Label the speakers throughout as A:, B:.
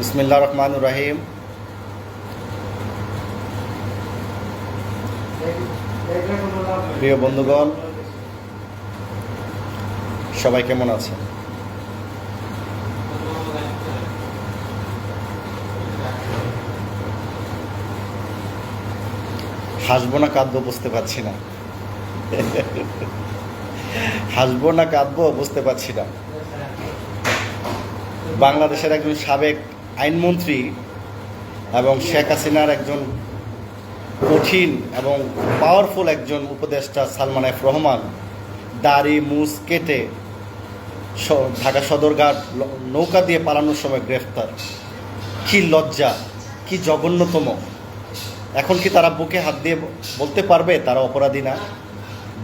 A: বিসমিল্লা রহমান রাহিম প্রিয় বন্ধুগণ, সবাই কেমন আছে হাসবো না, কাঁদবো, বুঝতে পারছি না। হাসবো না, কাঁদবো, বুঝতে পারছি না। বাংলাদেশের একজন সাবেক আইনমন্ত্রী এবং শেখ হাসিনার একজন কঠিন এবং পাওয়ারফুল একজন উপদেষ্টা সালমান এফ রহমান দাড়ি মুস কেটে ঢাকা সদরঘাট নৌকা দিয়ে পালানোর সময় গ্রেফতার। কি লজ্জা, কি জঘন্যতম। এখন কি তারা বুকে হাত দিয়ে বলতে পারবে তারা অপরাধী না?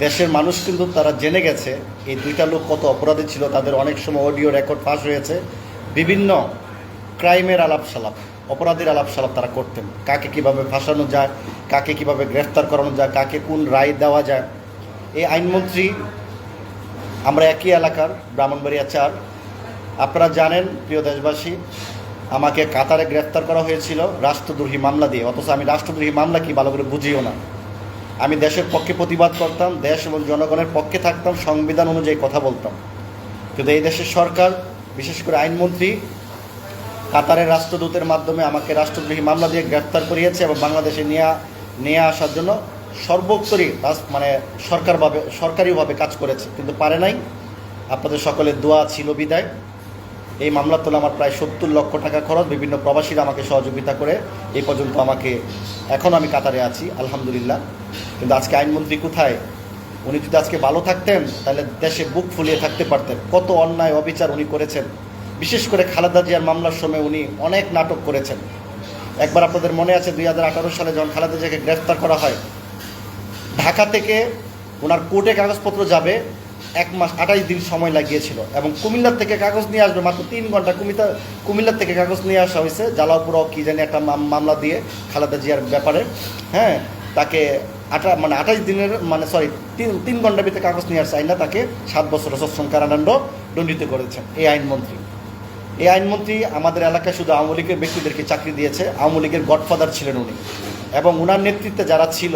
A: দেশের মানুষ কিন্তু তারা জেনে গেছে, এই দুইটা লোক কত অপরাধী ছিল, তাদের অনেক সময় অডিও রেকর্ড ফাঁস হয়েছে। বিভিন্ন ক্রাইমের আলাপ সালাপ অপরাধীর আলাপ সালাপ তারা করতেন। কাকে কীভাবে ফাঁসানো যায়, কাকে কীভাবে গ্রেফতার করানো যায়, কাকে কোন রায় দেওয়া যায়। এই আইনমন্ত্রী আমরা একই এলাকার, ব্রাহ্মণবাড়িয়া চার। আপনারা জানেন, প্রিয় দেশবাসী, আমাকে কাতারে গ্রেফতার করা হয়েছিল রাষ্ট্রদ্রোহী মামলা দিয়ে। অথচ আমি রাষ্ট্রদ্রোহী মামলা কি ভালো করে বুঝিও না। আমি দেশের পক্ষে প্রতিবাদ করতাম, দেশ এবং জনগণের পক্ষে থাকতাম, সংবিধান অনুযায়ী কথা বলতাম। কিন্তু এই দেশের সরকার, বিশেষ করে আইনমন্ত্রী কাতারের রাষ্ট্রদূতের মাধ্যমে আমাকে রাষ্ট্রদ্রোহী মামলা দিয়ে গ্রেফতার করিয়েছে এবং বাংলাদেশে নিয়ে নিয়ে আসার জন্য সর্বোত্তরই মানে সরকারভাবে, সরকারিভাবে কাজ করেছে, কিন্তু পারে নাই। আপনাদের সকলের দোয়া ছিল বিদায়। এই মামলা তোলা আমার প্রায় সত্তর লক্ষ টাকা খরচ। বিভিন্ন প্রবাসীরা আমাকে সহযোগিতা করে এই পর্যন্ত আমাকে, এখন আমি কাতারে আছি, আলহামদুলিল্লাহ। কিন্তু আজকে আইনমন্ত্রী কোথায়? উনি যদি আজকে ভালো থাকতেন, তাহলে দেশে বুক ফুলিয়ে থাকতে পারতেন। কত অন্যায় অবিচার উনি করেছেন। বিশেষ করে খালেদা জিয়ার মামলার সময় উনি অনেক নাটক করেছেন। একবার আপনাদের মনে আছে দুই হাজার আঠারো সালে যখন খালেদা জিয়াকে গ্রেফতার করা হয়, ঢাকা থেকে ওনার কোর্টে কাগজপত্র যাবে, এক মাস আঠাইশ দিন সময় লাগিয়েছিল এবং কুমিল্লার থেকে কাগজ নিয়ে আসবে, মাত্র তিন ঘণ্টা কুমিতা, কুমিল্লার থেকে কাগজ নিয়ে আসা হয়েছে, জালালপুর কী জানি একটা মাম- মামলা দিয়ে খালেদা জিয়ার ব্যাপারে হ্যাঁ তাকে আঠা মানে আঠাইশ দিনের মানে সরি তিন তিন ঘণ্টার ভিতরে কাগজ নিয়ে আসছে আইনা তাকে সাত বছর সশ্রম কারাদণ্ড দণ্ডিত করেছেন, এই আইনমন্ত্রী। এই আইনমন্ত্রী আমাদের এলাকায় শুধু আওয়ামী লীগের ব্যক্তিদেরকে চাকরি দিয়েছে, আওয়ামী লীগের গডফাদার ছিলেন উনি। এবং ওনার নেতৃত্বে যারা ছিল,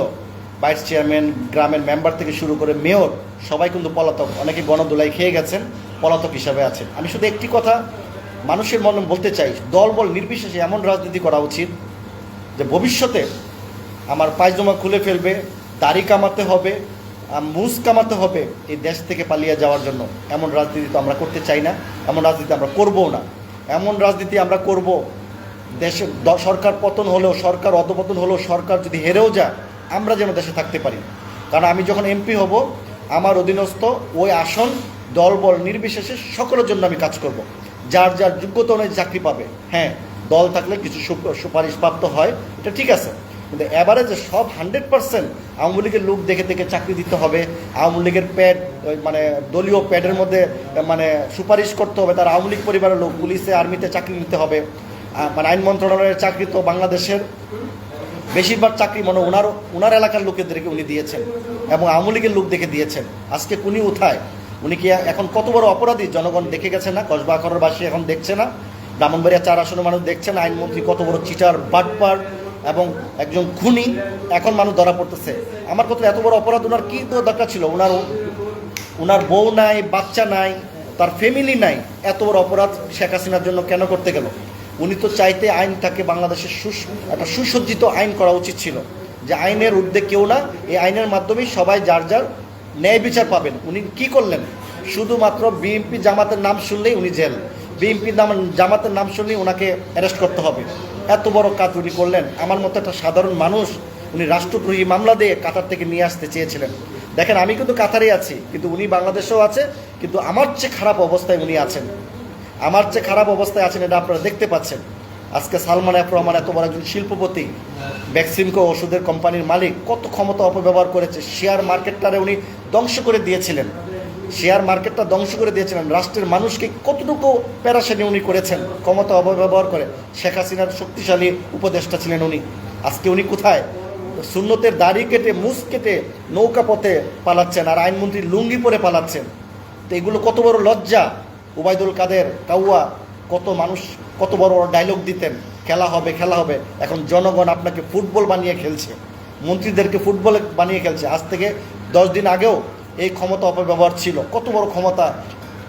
A: ভাইস চেয়ারম্যান, গ্রামের মেম্বার থেকে শুরু করে মেয়র, সবাই কিন্তু পলাতক। অনেকে গণদোলাই খেয়ে গেছেন, পলাতক হিসাবে আছেন। আমি শুধু একটি কথা, মানুষের মনে বলতে চাই দল বল নির্বিশেষে এমন রাজনীতি করা উচিত যে ভবিষ্যতে আমার পায়জামা খুলে ফেলবে, দাড়ি কামাতে হবে মুজ কামাতে হবে এই দেশ থেকে পালিয়ে যাওয়ার জন্য। এমন রাজনীতি তো আমরা করতে চাই না, এমন রাজনীতি আমরা করবও না। এমন রাজনীতি আমরা করব, দেশে সরকার পতন হলেও, সরকার অধপতন হলেও, সরকার যদি হেরেও যায়, আমরা যেন দেশে থাকতে পারি। কারণ আমি যখন এমপি হব, আমার অধীনস্থ ওই আসন, দলবল নির্বিশেষে সকলের জন্য আমি কাজ করব। যার যার যোগ্যতা অনুযায়ী চাকরি পাবে। হ্যাঁ দল থাকলে কিছু সুপারিশ প্রাপ্ত হয়, এটা ঠিক আছে। কিন্তু যে সব হান্ড্রেড পার্সেন্ট আওয়ামী লীগের লোক দেখে দেখে চাকরি দিতে হবে, আওয়ামী লীগের প্যাড মানে দলীয় প্যাডের মধ্যে মানে সুপারিশ করতে হবে, তার আওয়ামী লীগ পরিবারের লোক, পুলিশে, আর্মিতে চাকরি নিতে হবে। মানে আইন মন্ত্রণালয়ের চাকরি তো বাংলাদেশের বেশিরভাগ চাকরি মানে ওনার ওনার এলাকার লোকেদেরকে উনি দিয়েছেন এবং আওয়ামী লীগের লোক দেখে দিয়েছেন। আজকে উনি উঠায়, উনি কি এখন কত বড় অপরাধী? জনগণ দেখে গেছে না, কসবা এখন দেখছে না। ব্রাহ্মণবাড়িয়া চার আসনের মানুষ দেখছে না, আইনমন্ত্রী কত বড় চিটার বাটপার এবং একজন খুনি এখন মানুষ ধরা পড়তেছে। আমার কত এত বড় অপরাধ, ওনার কী দরকার ছিল? ওনার ওনার বউ নাই, বাচ্চা নাই, তার ফ্যামিলি নাই। এত বড় অপরাধ শেখ হাসিনার জন্য কেন করতে গেল? উনি তো চাইতে আইন আইনটাকে বাংলাদেশের সুস, একটা সুসজ্জিত আইন করা উচিত ছিল যে আইনের ঊর্ধ্বে কেউ না, এই আইনের মাধ্যমেই সবাই যার যার ন্যায় বিচার পাবেন। উনি কি করলেন? শুধুমাত্র বিএনপি জামাতের নাম শুনলেই উনি জেল। বিএনপি জামাতের নাম শুনলেই ওনাকে অ্যারেস্ট করতে হবে। এত বড় কাজ উনি করলেন। আমার মতো একটা সাধারণ মানুষ উনি রাষ্ট্রদ্রোহী মামলা দিয়ে কাতার থেকে নিয়ে আসতে চেয়েছিলেন। দেখেন, আমি কিন্তু কাতারে আছি, কিন্তু উনি বাংলাদেশেও আছে, কিন্তু আমার চেয়ে খারাপ অবস্থায় উনি আছেন। আমার চেয়ে খারাপ অবস্থায় আছেন এটা আপনারা দেখতে পাচ্ছেন। আজকে সালমান এফ রহমান এত বড় একজন শিল্পপতি ভ্যাকসিনকো ওষুধের কোম্পানির মালিক, কত ক্ষমতা অপব্যবহার করেছে শেয়ার মার্কেটটারে উনি ধ্বংস করে দিয়েছিলেন। শেয়ার মার্কেটটা ধ্বংস করে দিয়েছিলেন। রাষ্ট্রের মানুষকে কতটুকু প্যারাসানি উনি করেছেন, ক্ষমতা অপব্যবহার করে, শেখ হাসিনার শক্তিশালী উপদেষ্টা ছিলেন উনি। আজকে উনি কোথায়? সুন্নতের দাড়ি কেটে মুস কেটে নৌকা পথে পালাচ্ছেন আর আইনমন্ত্রী লুঙ্গি পরে পালাচ্ছেন। তো এগুলো কত বড় লজ্জা। উবায়দুল কাদের, কাউয়া, কত মানুষ, কত বড় বড় ডায়লগ দিতেন, খেলা হবে খেলা হবে। এখন জনগণ আপনাকে ফুটবল বানিয়ে খেলছে। মন্ত্রীদেরকে ফুটবল বানিয়ে খেলছে। আজ থেকে দশ দিন আগেও এই ক্ষমতা অপব্যবহার ছিল। কত বড় ক্ষমতা?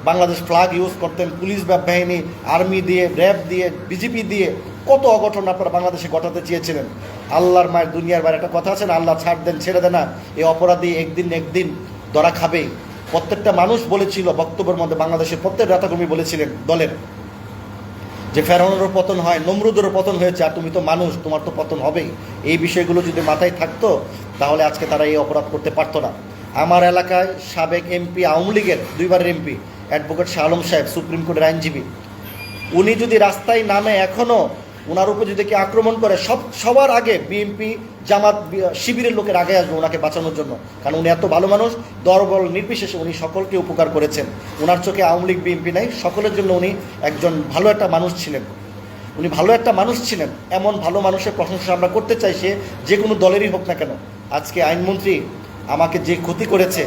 A: বাংলাদেশ ফ্ল্যাগ ইউজ করতেন, পুলিশ বাহিনী আর্মি দিয়ে র্যাব দিয়ে বিজেপি দিয়ে। কত অঘটন আপনারা বাংলাদেশে ঘটাতে চেয়েছিলেন। আল্লাহর মায়ের দুনিয়ার বাইরে একটা কথা আছে না, আল্লাহ ছাড় দেন, ছেড়ে দেন না। এই অপরাধী একদিন একদিন ধরা খাবেই। প্রত্যেকটা মানুষ বলেছিল, বক্তব্যের মধ্যে বাংলাদেশের প্রত্যেক নেতাকর্মী বলেছিলেন দলের। যে ফেরানোরও পতন হয় নমরুদেরও পতন হয়েছে, আর তুমি তো মানুষ, তোমার তো পতন হবেই। এই বিষয়গুলো যদি মাথায় থাকতো, তাহলে আজকে তারা এই অপরাধ করতে পারতো না। আমার এলাকায় সাবেক এমপি, আওয়ামী লীগের দুইবার এমপি, অ্যাডভোকেট শাহ আলম সাহেব, সুপ্রিম কোর্টের আইনজীবী। উনি যদি রাস্তায় নামে এখনও ওনার উপর যদি কেউ আক্রমণ করে, সব, সবার আগে বিএনপি জামাত শিবিরের লোকের আগে আসবে ওনাকে বাঁচানোর জন্য। কারণ উনি এত ভালো মানুষ, দরবল নির্বিশেষে উনি সকলকে উপকার করেছেন। ওনার চোখে আওয়ামী লীগ বিএনপি নাই, সকলের জন্য উনি একজন ভালো একটা মানুষ ছিলেন। উনি ভালো একটা মানুষ ছিলেন, এমন ভালো মানুষের প্রশংসা আমরা করতে চাই সে যে কোনো দলেরই হোক না কেন। আজকে আইনমন্ত্রী আমাকে যে ক্ষতি করেছে,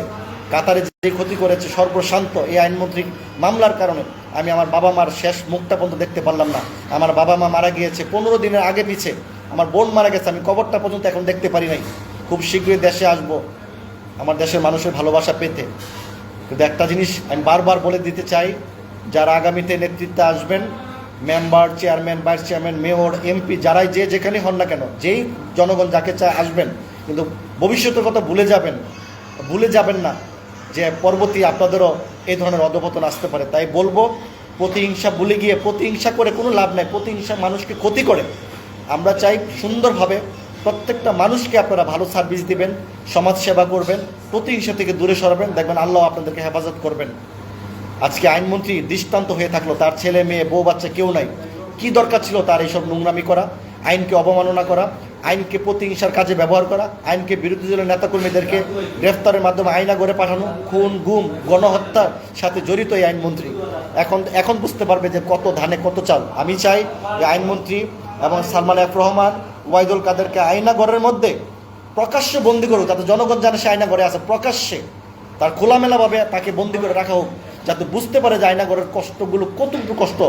A: কাতারে যে ক্ষতি করেছে সর্বশান্ত এই আইনমন্ত্রী মামলার কারণে আমি আমার বাবা মার শেষ মুখটা পর্যন্ত দেখতে পারলাম না। আমার বাবা মা মারা গিয়েছে পনেরো দিনের আগে পিছে। আমার বোন মারা গেছে, আমি কবরটা পর্যন্ত এখন দেখতে পারি নাই। খুব শীঘ্রই দেশে আসব। আমার দেশের মানুষের ভালোবাসা পেতে। কিন্তু একটা জিনিস আমি বারবার বলে দিতে চাই, যারা আগামীতে নেতৃত্বে আসবেন, member, chairman, vice chairman, mayor, MP, যারাই যে যেখানে হন না কেন, যেই জনগণ যাকে চায় আসবেন কিন্তু ভবিষ্যতের কথা ভুলে যাবেন ভুলে যাবেন না যে পরবর্তী আপনাদেরও এই ধরনের অধপতন আসতে পারে। তাই বলব, প্রতিহিংসা ভুলে গিয়ে, প্রতিহিংসা করে কোনো লাভ নাই। প্রতিহিংসা মানুষকে ক্ষতি করে। আমরা চাই সুন্দরভাবে প্রত্যেকটা মানুষকে আপনারা ভালো সার্ভিস দিবেন, সমাজ সেবা করবেন, প্রতিহিংসা থেকে দূরে সরাবেন, দেখবেন আল্লাহ আপনাদেরকে হেফাজত করবেন। আজকে আইনমন্ত্রী দৃষ্টান্ত হয়ে থাকল, তার ছেলে, মেয়ে, বউ, বাচ্চা কেউ নাই। কি দরকার ছিল তার এইসব নোংরামি করা, আইনকে অবমাননা করা আইনকে প্রতিহিংসার কাজে ব্যবহার করা, আইনকে বিরোধী দলের নেতাকর্মীদেরকে গ্রেফতারের মাধ্যমে আইনা করে পাঠানো, খুন, গুম, গণহত্যার সাথে জড়িত এই আইনমন্ত্রী। এখন এখন বুঝতে পারবে যে কত ধানে কত চাল। আমি চাই যে আইনমন্ত্রী এবং সালমান এফ রহমান ওয়াইদুল কাদেরকে আয়নাগরের মধ্যে প্রকাশ্যে বন্দি করুক, যাতে জনগণ জানে সে আয়নাগরে আছে প্রকাশ্যে। তার খোলামেলাভাবে তাকে বন্দি করে রাখা হোক, যাতে বুঝতে পারে যে আয়নাগরের কষ্টগুলো কতটুকু কষ্ট।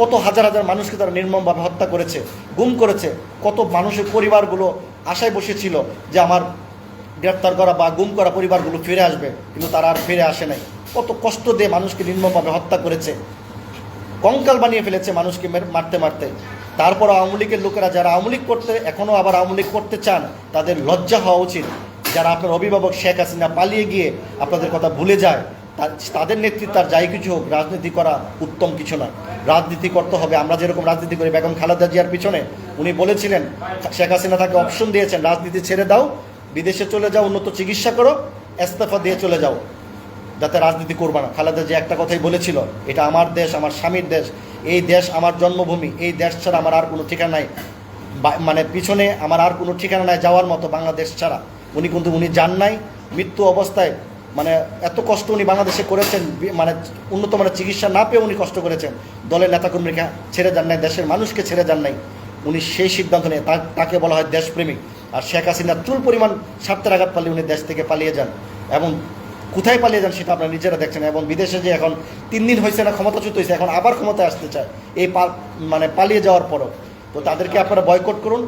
A: কত হাজার হাজার মানুষকে তারা নির্মমভাবে হত্যা করেছে, গুম করেছে, কত মানুষের পরিবারগুলো আশায় বসেছিল যে আমার গ্রেপ্তার করা বা গুম করা পরিবারগুলো ফিরে আসবে, কিন্তু তারা আর ফিরে আসে নাই। কত কষ্ট দিয়ে মানুষকে নির্মমভাবে হত্যা করেছে। কঙ্কাল বানিয়ে ফেলেছে মানুষকে মারতে মারতে। তারপর আওয়ামী লীগের লোকেরা যারা আওয়ামী লীগ করতে এখনও আবার আওয়ামী লীগ করতে চান, তাদের লজ্জা হওয়া উচিত। যারা আপনার অভিভাবক শেখ হাসিনা পালিয়ে গিয়ে আপনাদের কথা ভুলে যায় তাদের নেতৃত্বে আর যাই কিছু হোক, রাজনীতি করা উত্তম কিছু না। রাজনীতি করতে হবে, আমরা যেরকম রাজনীতি করি, বেগম খালেদা জিয়ার পিছনে উনি বলেছিলেন, শেখ হাসিনা তাকে অপশন দিয়েছেন, রাজনীতি ছেড়ে দাও, বিদেশে চলে যাও, উন্নত চিকিৎসা করো, ইস্তফা দিয়ে চলে যাও, যাতে রাজনীতি করবে না। খালেদা যে একটা কথাই বলেছিল, এটা আমার দেশ, আমার স্বামীর দেশ, এই দেশ আমার জন্মভূমি, এই দেশ ছাড়া আমার আর কোনো ঠিকানা নাই। মানে পিছনে আমার আর কোনো ঠিকানা নাই যাওয়ার মতো বাংলাদেশ ছাড়া। উনি কিন্তু, উনি যান নাই, মৃত্যু অবস্থায় মানে এত কষ্ট উনি বাংলাদেশে করেছেন মানে উন্নত মানের চিকিৎসা না পেয়ে উনি কষ্ট করেছেন, দলের নেতাকর্মীকে ছেড়ে যান নাই, দেশের মানুষকে ছেড়ে যান নাই, উনি সেই সিদ্ধান্ত নিয়ে তাকে বলা হয় দেশপ্রেমিক। আর শেখ হাসিনা চুল পরিমাণ স্বার্থের আঘাত পালে উনি দেশ থেকে পালিয়ে যান। এবং কোথায় পালিয়ে যান সেটা আপনারা নিজেরা দেখছেন এবং বিদেশে যে এখন তিন দিন হয়েছে না, ক্ষমতাচ্যুত হয়েছে এখন আবার ক্ষমতায় আসতে চায়, এই মানে পালিয়ে যাওয়ার পরও। তো তাদেরকে আপনারা বয়কট করুন।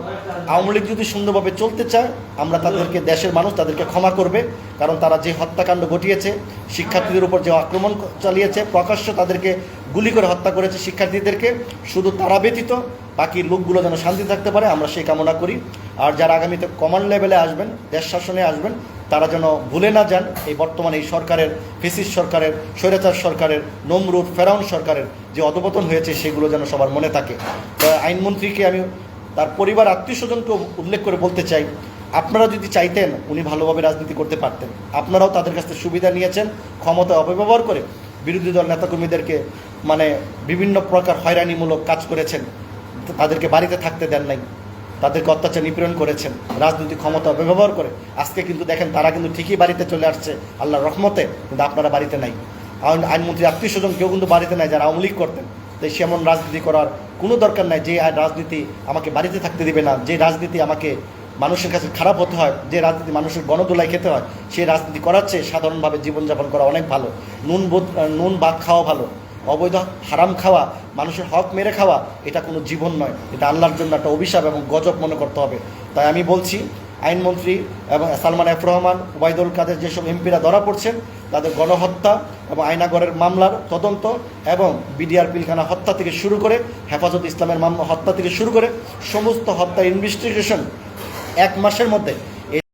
A: আওয়ামী লীগ যদি সুন্দরভাবে চলতে চায়, আমরা তাদেরকে, দেশের মানুষ তাদেরকে ক্ষমা করবে, কারণ তারা যে হত্যাকাণ্ড ঘটিয়েছে, শিক্ষার্থীদের উপর যে আক্রমণ চালিয়েছে, প্রকাশ্য তাদেরকে গুলি করে হত্যা করেছে শিক্ষার্থীদেরকে, শুধু তারা ব্যতীত বাকি লোকগুলো যেন শান্তি থাকতে পারে, আমরা সেই কামনা করি। আর যারা আগামীতে কমান্ড লেভেলে আসবেন, দেশ শাসনে আসবেন তারা যেন ভুলে না যান এই বর্তমানে এই সরকারের, ফেসিস সরকারের, স্বৈরাচার সরকারের, নমরুদ, ফেরাউন সরকারের যে অধপতন হয়েছে সেগুলো যেন সবার মনে থাকে। আইনমন্ত্রীকে আমি তার পরিবার আত্মীয় স্বজনকে উল্লেখ করে বলতে চাই, আপনারা যদি চাইতেন উনি ভালোভাবে রাজনীতি করতে পারতেন, আপনারাও তাদের কাছ থেকে সুবিধা নিয়েছেন, ক্ষমতা অপব্যবহার করে বিরোধী দল নেতাকর্মীদেরকে মানে বিভিন্ন প্রকার হয়রানিমূলক কাজ করেছেন, তাদেরকে বাড়িতে থাকতে দেন নাই। তাদেরকে অত্যাচার নিপীড়ন করেছেন, রাজনৈতিক ক্ষমতা ব্যবহার করে। আজকে কিন্তু দেখেন তারা কিন্তু ঠিকই বাড়িতে চলে আসছে আল্লাহ রহমতে, কিন্তু আপনারা বাড়িতে নাই। আইন আইনমন্ত্রী আত্মীয় স্বজন কেউ কিন্তু বাড়িতে নাই যারা আওয়ামী লীগ করতেন। তাই সেমন রাজনীতি করার কোনো দরকার নাই। যে রাজনীতি আমাকে বাড়িতে থাকতে দিবে না, যে রাজনীতি আমাকে মানুষের কাছে খারাপ হতে হয়, যে রাজনীতি মানুষের গণদোলায় খেতে হয় সেই রাজনীতি করার চেয়ে সাধারণভাবে জীবনযাপন করা অনেক ভালো। নুন বোধ নুন ভাত খাওয়া ভালো। অবৈধ হারাম খাওয়া, মানুষের হক মেরে খাওয়া, এটা কোনো জীবন নয়। এটা আল্লাহর জন্য একটা অভিশাপ এবং গজব মনে করতে হবে। তাই আমি বলছি, আইনমন্ত্রী এবং সালমান এফ রহমান, ওবায়দুল কাদের যেসব এমপিরা ধরা পড়ছেন, তাদের গণহত্যা এবং আয়নাগরের মামলার তদন্ত এবং বিডিআর পিলখানা হত্যা থেকে শুরু করে, হেফাজত ইসলামের মামলা হত্যা থেকে শুরু করে, সমস্ত হত্যা ইনভেস্টিগেশন এক মাসের মধ্যে